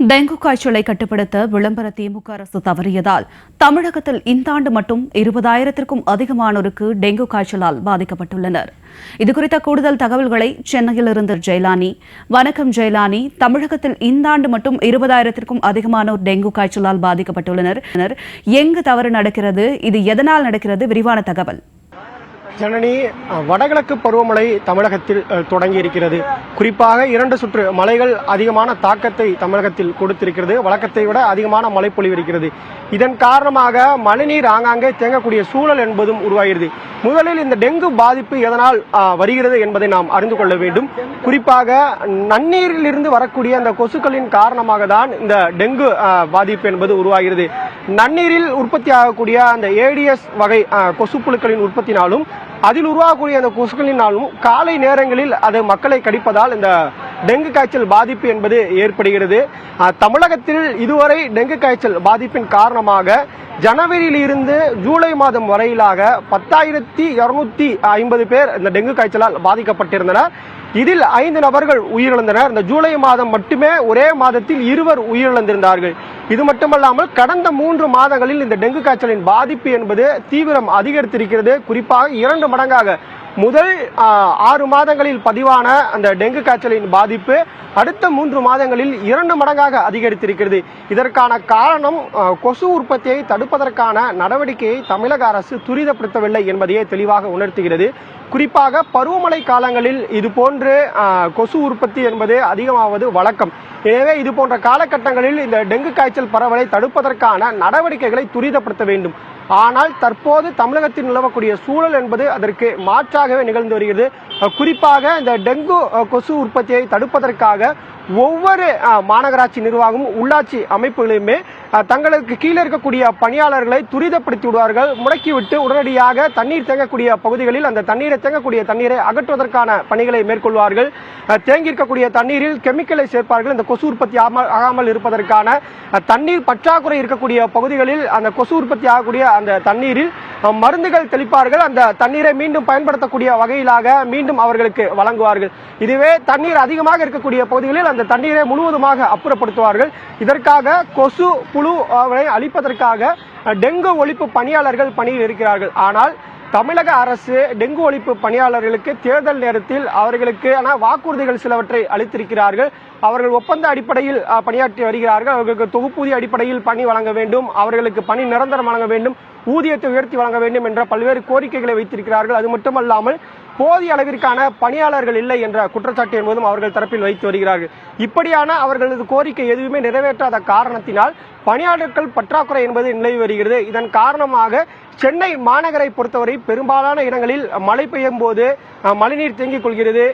Dengue காய்ச்சலை கட்டுப்படுத்த விளம்பர திமுக அரசு தவறியதால் தமிழகத்தில் இந்த ஆண்டு மட்டும் இருபதாயிரத்திற்கும் அதிகமானோருக்கு டெங்கு காய்ச்சலால் பாதிக்கப்பட்டுள்ளனர். இதுகுறித்த கூடுதல் தகவல்களை சென்னையிலிருந்து ஜெயலானி வணக்கம் ஜெயலானி. தமிழகத்தில் இந்த ஆண்டு மட்டும் இருபதாயிரத்திற்கும் அதிகமானோர் டெங்கு காய்ச்சலால் பாதிக்கப்பட்டுள்ளனர். எங்கு தவறு நடக்கிறது இது எதனால் நடக்கிறது விரிவான தகவல். ஜனனி வடகிழக்கு பருவமழை தமிழகத்தில் தொடங்கி இருக்கிறது குறிப்பாக இரண்டு சுற்று மழைகள் அதிகமான தாக்கத்தை தமிழகத்தில் கொடுத்திருக்கிறது. வழக்கத்தை விட அதிகமான மழைப்பொழிவு இருக்கிறது இதன் காரணமாக மழைநீர் ஆங்காங்கே தேங்கக்கூடிய சூழல் என்பதும் உருவாகிறது. முதலில் இந்த டெங்கு பாதிப்பு எதனால் வருகிறது என்பதை நாம் அறிந்து கொள்ள வேண்டும். குறிப்பாக நன்னீரிலிருந்து வரக்கூடிய அந்த கொசுக்களின் காரணமாக தான் இந்த டெங்கு பாதிப்பு என்பது உருவாகிறது. நன்னீரில் உற்பத்தி ஆகக்கூடிய அந்த ஏடிஎஸ் வகை கொசுப்புழுக்களின் உற்பத்தினாலும் அதில் உருவாகக்கூடிய அந்த கொசுக்களினாலும் காலை நேரங்களில் அது மக்களை கடிப்பதால் இந்த டெங்கு காய்ச்சல் பாதிப்பு என்பது ஏற்படுகிறது. தமிழகத்தில் இதுவரை டெங்கு காய்ச்சல் பாதிப்பின் காரணமாக ஜனவரியில் இருந்து ஜூலை மாதம் வரையிலாக பத்தாயிரத்தி இருநூத்தி ஐம்பது பேர் இந்த டெங்கு காய்ச்சலால் பாதிக்கப்பட்டிருந்தனர். இதில் ஐந்து நபர்கள் உயிரிழந்தனர். இந்த ஜூலை மாதம் மட்டுமே ஒரே மாதத்தில் இருவர் உயிரிழந்திருந்தார்கள். இது மட்டுமல்லாமல் கடந்த மூன்று மாதங்களில் இந்த டெங்கு காய்ச்சலின் பாதிப்பு என்பது தீவிரம் அதிகரித்திருக்கிறது. குறிப்பாக இரண்டு மடங்காக முதல் ஆறு மாதங்களில் பதிவான அந்த டெங்கு காய்ச்சலின் பாதிப்பு அடுத்த மூன்று மாதங்களில் இரண்டு மடங்காக அதிகரித்திருக்கிறது. இதற்கான காரணம் கொசு உற்பத்தியை தடுப்பதற்கான நடவடிக்கையை தமிழக அரசு துரிதப்படுத்தவில்லை என்பதையே தெளிவாக உணர்த்துகிறது. குறிப்பாக பருவமழை காலங்களில் இது போன்று கொசு உற்பத்தி என்பது அதிகமாவது வழக்கம். எனவே இது போன்ற காலகட்டங்களில் இந்த டெங்கு காய்ச்சல் பரவலை தடுப்பதற்கான நடவடிக்கைகளை துரிதப்படுத்த வேண்டும். ஆனால் தற்போது தமிழகத்தில் நிலவக்கூடிய சூழல் என்பது அதற்கு மாற்றாகவே நிகழ்ந்து வருகிறது. குறிப்பாக இந்த டெங்கு கொசு உற்பத்தியை தடுப்பதற்காக ஒவ்வொரு மாநகராட்சி நிர்வாகமும் உள்ளாட்சி அமைப்புகளையுமே தங்களுக்கு கீழே இருக்கக்கூடிய பணியாளர்களை துரிதப்படுத்தி விடுவார்கள். முடக்கிவிட்டு உடனடியாக தண்ணீர் தேங்கக்கூடிய பகுதிகளில் அந்த தண்ணீரை தேங்கக்கூடிய தண்ணீரை அகற்றுவதற்கான பணிகளை மேற்கொள்வார்கள். தேங்கி இருக்கக்கூடிய தண்ணீரில் கெமிக்கலை சேர்ப்பார்கள். இந்த கொசு உற்பத்தி ஆகாமல் ஆகாமல் இருப்பதற்கான தண்ணீர் பற்றாக்குறை இருக்கக்கூடிய பகுதிகளில் அந்த கொசு உற்பத்தி ஆகக்கூடிய அந்த தண்ணீரில் மருந்துகள் தெளிப்பார்கள். அந்த தண்ணீரை மீண்டும் பயன்படுத்தக்கூடிய வகையிலாக மீண்டும் அவர்களுக்கு வழங்குவார்கள். இதுவே தண்ணீர் அதிகமாக இருக்கக்கூடிய பகுதிகளில் அந்த தண்ணீரை முழுவதுமாக அப்புறப்படுத்துவார்கள். இதற்காக கொசு புழு அவரை அழிப்பதற்காக டெங்கு ஒழிப்பு பணியாளர்கள் பணியில் இருக்கிறார்கள். ஆனால் தமிழக அரசு டெங்கு ஒழிப்பு பணியாளர்களுக்கு தேர்தல் நேரத்தில் அவர்களுக்கு ஆனால் வாக்குறுதிகள் சிலவற்றை அளித்திருக்கிறார்கள். அவர்கள் ஒப்பந்த அடிப்படையில் பணியாற்றி வருகிறார்கள். அவர்களுக்கு தொகுப்பூதிய அடிப்படையில் பணி வழங்க வேண்டும். அவர்களுக்கு பணி நிரந்தரம் வழங்க வேண்டும். ஊதியத்தை உயர்த்தி வழங்க வேண்டும் என்ற பல்வேறு கோரிக்கைகளை வைத்திருக்கிறார்கள். அது மட்டுமல்லாமல் போதிய அளவிற்கான பணியாளர்கள் இல்லை என்ற குற்றச்சாட்டு என்பதும் அவர்கள் தரப்பில் வைத்து வருகிறார்கள். இப்படியான அவர்களது கோரிக்கை எதுவுமே நிறைவேற்றாத காரணத்தினால் பணியாளர்கள் பற்றாக்குறை என்பது நிலவி வருகிறது. இதன் காரணமாக சென்னை மாநகரை பொறுத்தவரை பெரும்பாலான இடங்களில் மழை பெய்யும் போது மழைநீர் தேங்கிக் கொள்கிறது.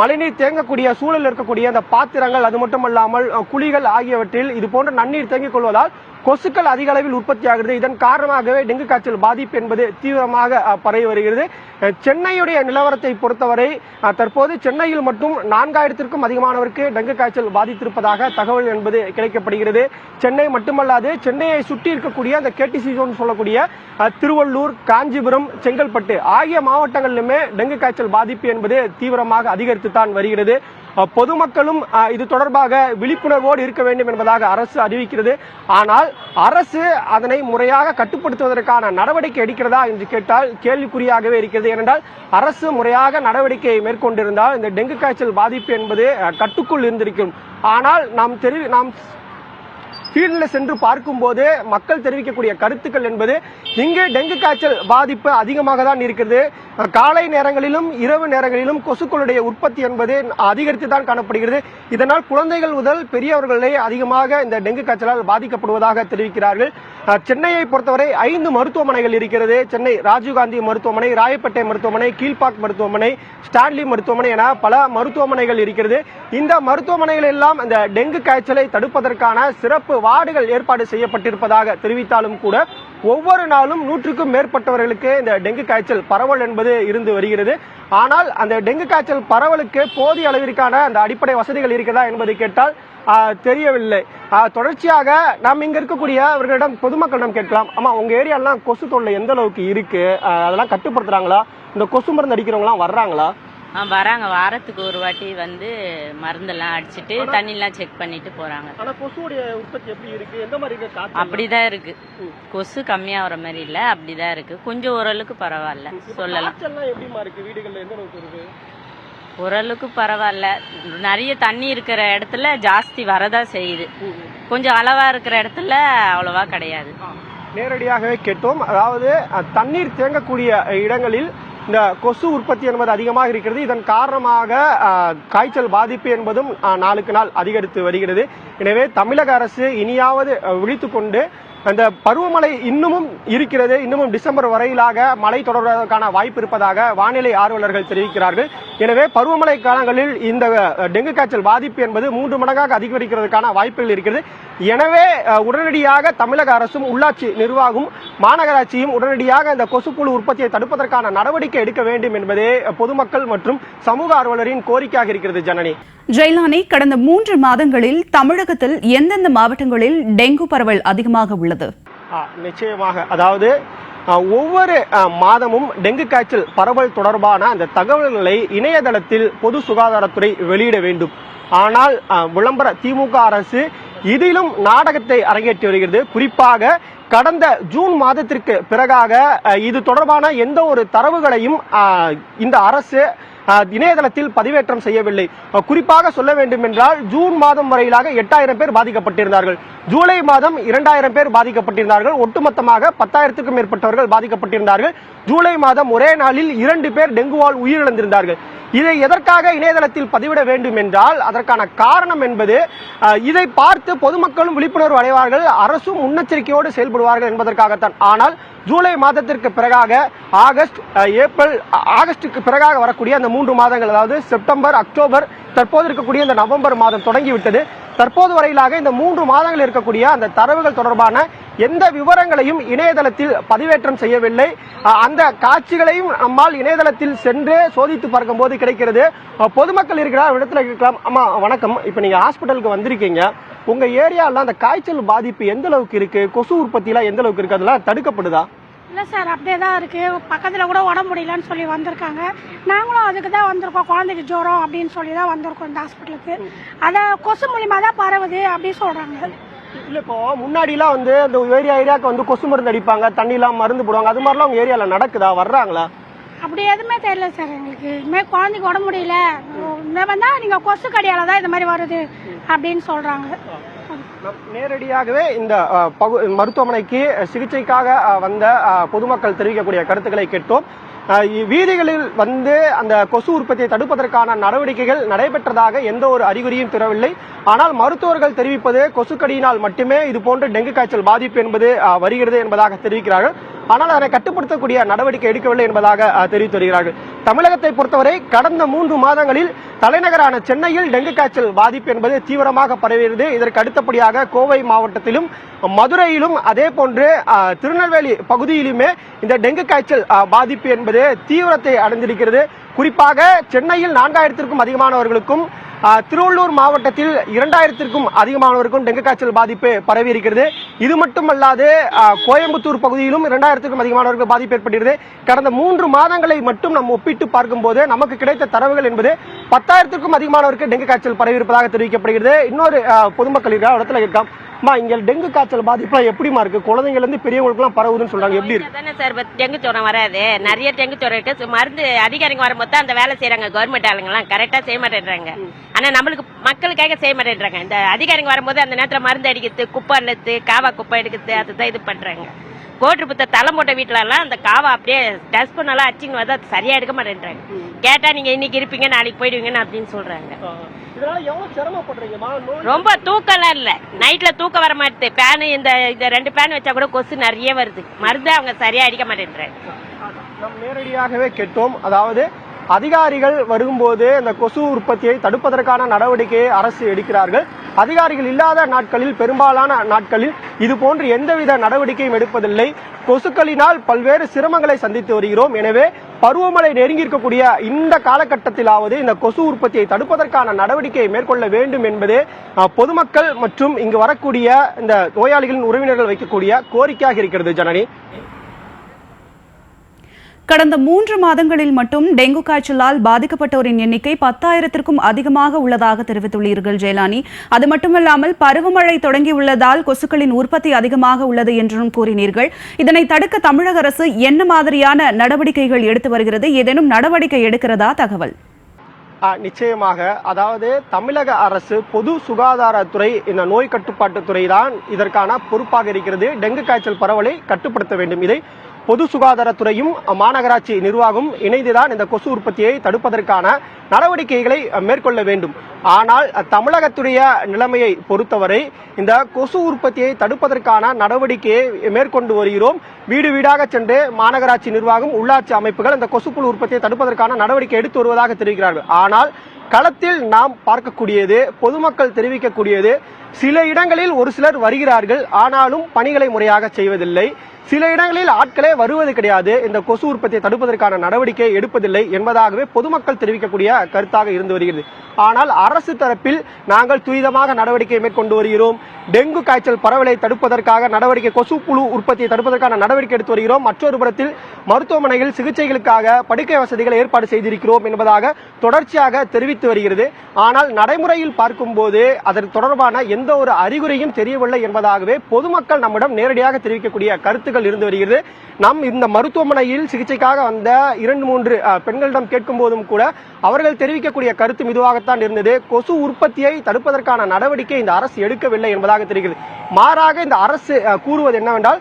மழைநீர் தேங்கக்கூடிய சூழல் இருக்கக்கூடிய அந்த பாத்திரங்கள் அது மட்டுமல்லாமல் குழிகள் ஆகியவற்றில் இது போன்ற நன்னீர் தேங்கிக் கொள்வதால் கொசுக்கள் அதிக அளவில் உற்பத்தியாகிறது இதன் காரணமாகவே டெங்கு காய்ச்சல் பாதிப்பு என்பது தீவிரமாக பரவி வருகிறது. சென்னையுடைய நிலவரத்தை பொறுத்தவரை தற்போது சென்னையில் மட்டும் நான்காயிரத்திற்கும் அதிகமானவருக்கு டெங்கு காய்ச்சல் பாதித்திருப்பதாக தகவல் என்பது கிடைக்கப்படுகிறது. சென்னை மட்டுமல்லாது சென்னையை சுற்றி இருக்கக்கூடிய அந்த கேடிசி ஜோன் சொல்லக்கூடிய திருவள்ளூர் காஞ்சிபுரம் செங்கல்பட்டு ஆகிய மாவட்டங்களிலுமே டெங்கு காய்ச்சல் பாதிப்பு என்பது தீவிரமாக அதிகரித்து தான் வருகிறது பொதுமக்களும் இது தொடர்பாக விழிப்புணர்வோடு இருக்க வேண்டும் என்பதாக அரசு அறிவிக்கிறது. ஆனால் அரசு அதனை முறையாக கட்டுப்படுத்துவதற்கான நடவடிக்கை எடுக்கிறதா என்று கேட்டால் கேள்விக்குறியாகவே இருக்கிறது. ஏனென்றால் அரசு முறையாக நடவடிக்கை மேற்கொண்டிருந்தால் இந்த டெங்கு காய்ச்சல் பாதிப்பு என்பது கட்டுக்குள் இருந்திருக்கும். ஆனால் நாம் தெரி நாம் ஃபீல்டில் சென்று பார்க்கும்போது மக்கள் தெரிவிக்கக்கூடிய கருத்துக்கள் என்பது இங்கு டெங்கு காய்ச்சல் பாதிப்பு அதிகமாக தான் இருக்கிறது. காலை நேரங்களிலும் இரவு நேரங்களிலும் கொசுக்களுடைய உற்பத்தி என்பது அதிகரித்து தான் காணப்படுகிறது. இதனால் குழந்தைகள் முதல் பெரியவர்களே அதிகமாக இந்த டெங்கு காய்ச்சலால் பாதிக்கப்படுவதாக தெரிவிக்கிறார்கள். சென்னையை பொறுத்தவரை ஐந்து மருத்துவமனைகள் இருக்கிறது. சென்னை ராஜீவ்காந்தி மருத்துவமனை ராயப்பேட்டை மருத்துவமனை கீழ்பாக் மருத்துவமனை ஸ்டான்லி மருத்துவமனை என பல மருத்துவமனைகள் இருக்கிறது. இந்த மருத்துவமனைகள் எல்லாம் இந்த டெங்கு காய்ச்சலை தடுப்பதற்கான சிறப்பு வார்டுகள் ஏற்பாடு செய்யப்பட்டிருப்பதாக தெரிவித்தாலும் கூட ஒவ்வொரு நாளும் நூற்றுக்கும் மேற்பட்டவர்களுக்கு இந்த டெங்கு காய்ச்சல் பரவல் என்பது இருந்து வருகிறது. ஆனால் அந்த டெங்கு காய்ச்சல் பரவலுக்கு போதிய அளவிற்கான அந்த அடிப்படை வசதிகள் இருக்கிறதா என்பதை கேட்டால் தெரியவில்லை. தொடர்ச்சியாக நாம் இங்க இருக்கக்கூடிய அவர்களிடம் பொதுமக்களிடம் கேட்கலாம். ஆமா உங்க ஏரியாலாம் கொசு தொல்லை எந்த அளவுக்கு இருக்கு? அதெல்லாம் கட்டுப்படுத்துறாங்களா? இந்த கொசு மருந்து அடிக்கிறவங்களாம் வர்றாங்களா? வராங்க. வாரத்துக்கு ஒரு வாட்டி வந்து மருந்தெல்லாம் அடிச்சிட்டு தண்ணிலாம் செக் பண்ணிட்டு போறாங்க. அப்படிதான் இருக்கு. கொசு கம்மியாகிற மாதிரி இல்ல அப்படிதான் இருக்கு. கொஞ்சம் ஓரளவுக்கு பரவாயில்ல சொல்லலாம். ஓரளவுக்கு பரவாயில்ல. நிறைய தண்ணி இருக்கிற இடத்துல ஜாஸ்தி வரதா செய்யுது. கொஞ்சம் அளவா இருக்கிற இடத்துல அவ்வளவா கிடையாது. நேரடியாகவே கேட்டோம். அதாவது தண்ணீர் தேங்கக்கூடிய இடங்களில் இந்த கொசு உற்பத்தி என்பது அதிகமாக இருக்கிறது. இதன் காரணமாக காய்ச்சல் பாதிப்பு என்பதும் நாளுக்கு நாள் அதிகரித்து வருகிறது. எனவே தமிழக அரசு இனியாவது விழித்து கொண்டு அந்த பருவமழை இன்னமும் இருக்கிறது. இன்னமும் டிசம்பர் வரையிலாக மழை தொடர்வதற்கான வாய்ப்பு இருப்பதாக வானிலை ஆர்வலர்கள் தெரிவிக்கிறார்கள். எனவே பருவமழை காலங்களில் இந்த டெங்கு காய்ச்சல் பாதிப்பு என்பது மூன்று மடங்காக அதிகரிக்கிறதுக்கான வாய்ப்புகள் இருக்கிறது. எனவே உடனடியாக தமிழக அரசும் உள்ளாட்சி நிர்வாகம் மாநகராட்சியும் உடனடியாக இந்த கொசுப்புழு உற்பத்தியை தடுப்பதற்கான நடவடிக்கை எடுக்க வேண்டும் என்பதே பொதுமக்கள் மற்றும் சமூக ஆர்வலரின் கோரிக்கையாக இருக்கிறது ஜனனி. ஜெயலானி கடந்த மூன்று மாதங்களில் தமிழகத்தில் எந்தெந்த மாவட்டங்களில் டெங்கு பரவல் அதிகமாக உள்ளது? நிச்சயமாக. அதாவது ஒவ்வொரு மாதமும் டெங்கு காய்ச்சல் பரவல் தொடர்பான அந்த தகவல்களை இணையதளத்தில் பொது சுகாதாரத்துறை வெளியிட வேண்டும். ஆனால் விளம்பர திமுக அரசு இதிலும் நாடகத்தை அரங்கேற்றி வருகிறது. குறிப்பாக கடந்த ஜூன் மாதத்திற்கு பிறகாக இது தொடர்பான எந்த ஒரு தரவுகளையும் இந்த அரசு இணையதளத்தில் பதிவேற்றம் செய்யவில்லை. குறிப்பாக சொல்ல வேண்டும் என்றால் ஜூன் மாதம் வரையிலாக எட்டாயிரம் பேர் பாதிக்கப்பட்டிருந்தார்கள். ஜூலை மாதம் இரண்டாயிரம் பேர் பாதிக்கப்பட்டிருந்தார்கள். ஒட்டுமொத்தமாக பத்தாயிரத்துக்கும் மேற்பட்டவர்கள் பாதிக்கப்பட்டிருந்தார்கள். ஜூலை மாதம் ஒரே நாளில் இரண்டு பேர் டெங்குவால் உயிரிழந்திருந்தார்கள். இதை எதற்காக இணையதளத்தில் பதிவிட வேண்டும் என்றால் அதற்கான காரணம் என்பது இதை பார்த்து பொதுமக்களும் விழிப்புணர்வு அடைவார்கள். அரசும் முன்னெச்சரிக்கையோடு செயல்படுவார்கள் என்பதற்காகத்தான். ஆனால் ஜூலை மாதத்திற்கு பிறகாக ஆகஸ்ட் ஏப்ரல் ஆகஸ்டுக்கு பிறகாக வரக்கூடிய அந்த மூன்று மாதங்கள் அதாவது செப்டம்பர் அக்டோபர் தற்போது இருக்கக்கூடிய இந்த நவம்பர் மாதம் தொடங்கிவிட்டது. தற்போது வரையிலாக இந்த மூன்று மாதங்கள் இருக்கக்கூடிய அந்த தரவுகள் தொடர்பான எந்த விவரங்களையும் இணையதளத்தில் பதிவேற்றம் செய்யவில்லை. அந்த காட்சிகளையும் நம்மால் இணையதளத்தில் சென்று சோதித்து பார்க்கும்போது கிடைக்கிறது. பொதுமக்கள் இருக்கிறார் இடத்துல இருக்கலாம் ஆமா வணக்கம். இப்போ நீங்க ஹாஸ்பிட்டலுக்கு வந்திருக்கீங்க. உங்க ஏரியால அந்த காய்ச்சல் பாதிப்பு எந்த அளவுக்கு இருக்கு? கொசு உற்பத்தி எல்லாம் எந்த அளவுக்கு இருக்கு? அதெல்லாம் தடுக்கப்படுதா? இல்லை சார் அப்படியே தான் இருக்குது பக்கத்தில் கூட உடம்பு முடியலன்னு சொல்லி வந்திருக்காங்க. நாங்களும் அதுக்கு தான் வந்திருக்கோம். குழந்தைக்கு ஜுரம் அப்படின்னு சொல்லி தான் வந்திருக்கோம் இந்த ஹாஸ்பிட்டலுக்கு. அதை கொசு மூலியமா தான் பரவுது அப்படின்னு சொல்கிறாங்க இல்ல இப்போ முன்னாடி எல்லாம் வந்து அந்த ஏரியா ஏரியாவுக்கு வந்து கொசு மருந்து அடிப்பாங்க. தண்ணி எல்லாம் மருந்து போடுவாங்க. அது மாதிரிலாம் உங்க ஏரியால நடக்குதா? வர்றாங்களா? அப்படி எதுவுமே தெரியல சார் எங்களுக்கு. இதுமாதிரி குழந்தைக்கு உடம்பு முடியல. இந்த வந்தால் நீங்கள் கொசு கடையால் தான் இந்த மாதிரி வருது அப்படின்னு சொல்கிறாங்க நேரடியாகவே இந்த பகு- மருத்துவமனைக்கு சிகிச்சைக்காக வந்த பொதுமக்கள் தெரிவிக்கக்கூடிய கருத்துக்களை கேட்டோம். வீதிகளில் வந்து அந்த கொசு உற்பத்தியை தடுப்பதற்கான நடவடிக்கைகள் நடைபெற்றதாக எந்த ஒரு அறிகுறியும் தெரியவில்லை. ஆனால் மருத்துவர்கள் தெரிவிப்பது கொசுக்கடியினால் மட்டுமே இது போன்ற டெங்கு காய்ச்சல் பாதிப்பு என்பது வருகிறது என்பதாக தெரிவிக்கிறார்கள். ஆனால் அதனை கட்டுப்படுத்தக்கூடிய நடவடிக்கை எடுக்கவில்லை என்பதாக தெரிவித்து வருகிறார்கள் தமிழகத்தை பொறுத்தவரை கடந்த மூன்று மாதங்களில் தலைநகரான சென்னையில் டெங்கு காய்ச்சல் பாதிப்பு என்பது தீவிரமாக பரவியது. இதற்கு அடுத்தபடியாக கோவை மாவட்டத்திலும் மதுரையிலும் அதே போன்று திருநெல்வேலி பகுதியிலுமே இந்த டெங்கு காய்ச்சல் பாதிப்பு என்பது தீவிரத்தை அடைந்திருக்கிறது. குறிப்பாக சென்னையில் நான்காயிரத்திற்கும் அதிகமானவர்களுக்கும் திருவள்ளூர் மாவட்டத்தில் இரண்டாயிரத்திற்கும் அதிகமானவருக்கும் டெங்கு காய்ச்சல் பாதிப்பு பரவி இருக்கிறது. இது மட்டுமல்லாது கோயம்புத்தூர் பகுதியிலும் இரண்டாயிரத்திற்கும் அதிகமானவருக்கு பாதிப்பு ஏற்பட்டிருக்கிறது. கடந்த மூன்று மாதங்களை மட்டும் நம்ம ஒப்பிட்டு பார்க்கும்போது நமக்கு கிடைத்த தரவுகள் என்பது பத்தாயிரத்திற்கும் அதிகமானவருக்கு டெங்கு காய்ச்சல் பரவி இருப்பதாக தெரிவிக்கப்படுகிறது. இன்னொரு பொதுமக்கள் இருக்கிற இடத்துல இருக்காம் அம்மா இங்க டெங்கு காய்ச்சல் பாதிப்புலாம் எப்படிமா இருக்கு? குழந்தைங்கள்ல இருந்து பெரியவங்களுக்குலாம் பரவுதுன்னு சொல்றாங்க. எப்படி இருக்கு? தானே சார் டெங்கு ஜுரம் வராது. நிறைய டெங்கு ஜுரம் இருக்கு. மருந்து அதிகாரிங்க வரும்போது தான் அந்த வேலை செய்யறாங்க கவர்மெண்ட் ஆளுங்கலாம் கரெக்டா செய்ய மாட்டேன்றாங்க. ஆனா நம்மளுக்கு மக்களுக்காக செய்ய மாட்டேன்றாங்க. இந்த அதிகாரிங்க வரும்போது அந்த நேரத்துல மருந்து அடிக்கிறது குப்பை அள்ளுறது காவா குப்பை எடுக்கிறது அதுதான் இது பண்றாங்க. கோட்டு புத்த தலை மூட்டை வீட்டுல எல்லாம் அந்த காவா அப்படியே டஸ்ட்பின் எல்லாம் அச்சின்னு வந்து அது சரியா எடுக்க மாட்டேன்றாங்க. கேட்டா நீங்க இன்னைக்கு இருப்பீங்க நாளைக்கு போயிடுவீங்கன்னு அப்படின்னு சொல்றாங்க. ரொம்ப தூக்கம்லாம் இல்ல. நைட்ல தூக்கம் வர மாட்டேது. பேனு இந்த இந்த ரெண்டு பேன் வச்சா கூட கொசு நிறைய வருது. மருந்து அவங்க சரியா அடிக்க மாட்டேன்றாங்க. நாம் நேரடியாகவே கேட்டோம். அதாவது அதிகாரிகள் வரும்போது இந்த கொசு உற்பத்தியை தடுப்பதற்கான நடவடிக்கையை அரசு எடுக்கிறார்கள். அதிகாரிகள் இல்லாத நாட்களில் பெரும்பாலான நாட்களில் இது போன்று எந்தவித நடவடிக்கையும் எடுப்பதில்லை. கொசுக்களினால் பல்வேறு சிரமங்களை சந்தித்து வருகிறோம். எனவே பருவமழை நெருங்கி இருக்கக்கூடிய இந்த காலகட்டத்திலாவது இந்த கொசு உற்பத்தியை தடுப்பதற்கான நடவடிக்கையை மேற்கொள்ள வேண்டும் என்பது பொதுமக்கள் மற்றும் இங்கு வரக்கூடிய இந்த நோயாளிகளின் உறவினர்கள் வைக்கக்கூடிய கோரிக்கையாக இருக்கிறது ஜனனி. கடந்த மூன்று மாதங்களில் மட்டும் டெங்கு காய்ச்சலால் பாதிக்கப்பட்டோரின் எண்ணிக்கை பத்தாயிரத்திற்கும் அதிகமாக உள்ளதாக தெரிவித்துள்ளீர்கள் ஜெயலானி. அது மட்டுமல்லாமல் பருவமழை தொடங்கியுள்ளதால் கொசுக்களின் உற்பத்தி அதிகமாக உள்ளது என்றும் கூறினீர்கள். இதனை தடுக்க தமிழக அரசு என்ன மாதிரியான நடவடிக்கைகள் எடுத்து வருகிறது? ஏதேனும் நடவடிக்கை எடுக்கிறதா தகவல்? நிச்சயமாக. அதாவது தமிழக அரசு பொது சுகாதாரத்துறை இந்த நோய் கட்டுப்பாட்டுத் துறை தான் இதற்கான பொறுப்பாக இருக்கிறது. டெங்கு காய்ச்சல் பரவலை கட்டுப்படுத்த வேண்டும். இதை பொது சுகாதாரத்துறையும் மாநகராட்சி நிர்வாகம் இணைந்துதான் இந்த கொசு உற்பத்தியை தடுப்பதற்கான நடவடிக்கைகளை மேற்கொள்ள வேண்டும். ஆனால் தமிழகத்துடைய நிலைமையை பொறுத்தவரை இந்த கொசு உற்பத்தியை தடுப்பதற்கான நடவடிக்கையை மேற்கொண்டு வருகிறோம். வீடு வீடாக சென்று மாநகராட்சி நிர்வாகம் உள்ளாட்சி அமைப்புகள் இந்த கொசுப்புழு உற்பத்தியை தடுப்பதற்கான நடவடிக்கை எடுத்து வருவதாக தெரிவிக்கிறார்கள். ஆனால் களத்தில் நாம் பார்க்கக்கூடியது பொதுமக்கள் தெரிவிக்கக்கூடியது சில இடங்களில் ஒரு சிலர் வருகிறார்கள். ஆனாலும் பணிகளை முறையாக செய்வதில்லை. சில இடங்களில் ஆட்களே வருவது கிடையாது. இந்த கொசு உற்பத்தியை தடுப்பதற்கான நடவடிக்கை எடுப்பதில்லை என்பதாகவே பொதுமக்கள் தெரிவிக்கக்கூடிய கருத்தாக இருந்து வருகிறது. ஆனால் அரசு தரப்பில் நாங்கள் துரிதமாக நடவடிக்கை மேற்கொண்டு வருகிறோம். டெங்கு காய்ச்சல் பரவலை தடுப்பதற்காக நடவடிக்கை கொசு புழு உற்பத்தியை தடுப்பதற்கான நடவடிக்கை எடுத்து வருகிறோம். மற்றொரு புறத்தில் மருத்துவமனையில் சிகிச்சைகளுக்காக படுக்கை வசதிகளை ஏற்பாடு செய்திருக்கிறோம் என்பதாக தொடர்ச்சியாக தெரிவித்து வருகிறது. ஆனால் நடைமுறையில் பார்க்கும்போது அதன் தொடர்பான எந்த ஒரு அறிகுறியும் தெரியவில்லை என்பதாகவே பொதுமக்கள் நம்மிடம் நேரடியாக தெரிவிக்கக்கூடிய கருத்துக்கள் இருந்து வருகிறது. நம் இந்த மருத்துவமனையில் சிகிச்சைக்காக வந்த இரண்டு மூன்று பெண்களிடம் கேட்கும் போதும் கூட அவர்கள் தெரிவிக்கக்கூடிய கருத்து இதுவாகத்தான் இருந்தது. கொசு உற்பத்தியை தடுப்பதற்கான நடவடிக்கை இந்த அரசு எடுக்கவில்லை என்பதாக தெரிகிறது. மாறாக இந்த அரசு கூறுவது என்னவென்றால்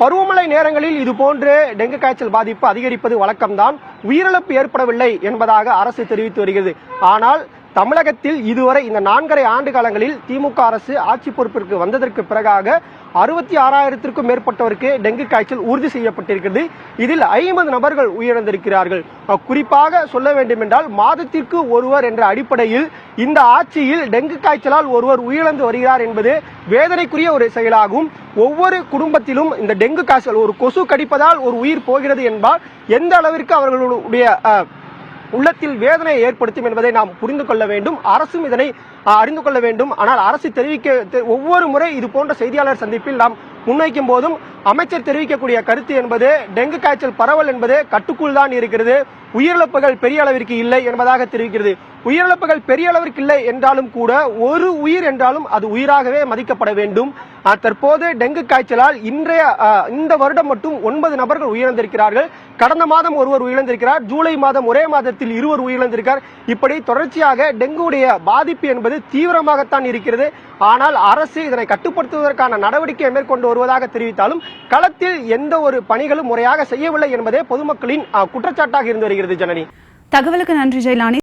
பருவமழை நேரங்களில் இது போன்று டெங்கு காய்ச்சல் பாதிப்பு அதிகரிப்பது வழக்கம்தான். உயிரிழப்பு ஏற்படவில்லை என்பதாக அரசு தெரிவித்து வருகிறது. ஆனால் தமிழகத்தில் இதுவரை இந்த நான்கரை ஆண்டு காலங்களில் திமுக அரசு ஆட்சி பொறுப்பிற்கு வந்ததற்கு பிறகாக அறுபத்தி ஆறாயிரத்திற்கும் மேற்பட்டவருக்கு டெங்கு காய்ச்சல் உறுதி செய்யப்பட்டிருக்கிறது. இதில் ஐம்பது நபர்கள் உயிரிழந்திருக்கிறார்கள். குறிப்பாக சொல்ல வேண்டுமென்றால் மாதத்திற்கு ஒருவர் என்ற அடிப்படையில் இந்த ஆட்சியில் டெங்கு காய்ச்சலால் ஒருவர் உயிரிழந்து வருகிறார் என்பது வேதனைக்குரிய ஒரு செயலாகும். ஒவ்வொரு குடும்பத்திலும் இந்த டெங்கு காய்ச்சல் ஒரு கொசு கடிப்பதால் ஒரு உயிர் போகிறது என்பால் எந்த அளவிற்கு அவர்களுடைய உள்ளத்தில் வேதனையை ஏற்படுத்தும் என்பதை நாம் புரிந்து கொள்ள வேண்டும். அரசும் இதனை அறிந்து கொள்ள வேண்டும். ஆனால் அரசு தெரிவிக்க ஒவ்வொரு முறை இது போன்ற செய்தியாளர் சந்திப்பில் நாம் முன்வைக்கும் போதும் அமைச்சர் தெரிவிக்கக்கூடிய கருத்து என்பது டெங்கு காய்ச்சல் பரவல் என்பது கட்டுக்குள் தான் இருக்கிறது. உயிரிழப்புகள் பெரிய அளவிற்கு இல்லை என்பதாக தெரிவிக்கிறது. உயிரிழப்புகள் பெரிய அளவிற்கு இல்லை என்றாலும் கூட ஒரு உயிர் என்றாலும் அது உயிராகவே மதிக்கப்பட வேண்டும். தற்போது டெங்கு காய்ச்சலால் இன்றைய இந்த வருடம் மட்டும் ஒன்பது நபர்கள் உயிரிழந்திருக்கிறார்கள். கடந்த மாதம் ஒருவர் உயிரிழந்திருக்கிறார். ஜூலை மாதம் ஒரே மாதத்தில் இருவர் உயிரிழந்திருக்கார் இப்படி தொடர்ச்சியாக டெங்குடைய பாதிப்பு என்பது தீவிரமாகத்தான் இருக்கிறது. ஆனால் அரசு இதனை கட்டுப்படுத்துவதற்கான நடவடிக்கையை மேற்கொண்டு வருவதாக தெரிவித்தாலும் களத்தில் எந்த ஒரு பணிகளும் முறையாக செய்யவில்லை என்பதே பொதுமக்களின் குற்றச்சாட்டாக இருந்து வருகிறது ஜனனி. தகவலுக்கு நன்றி ஜெயலானி.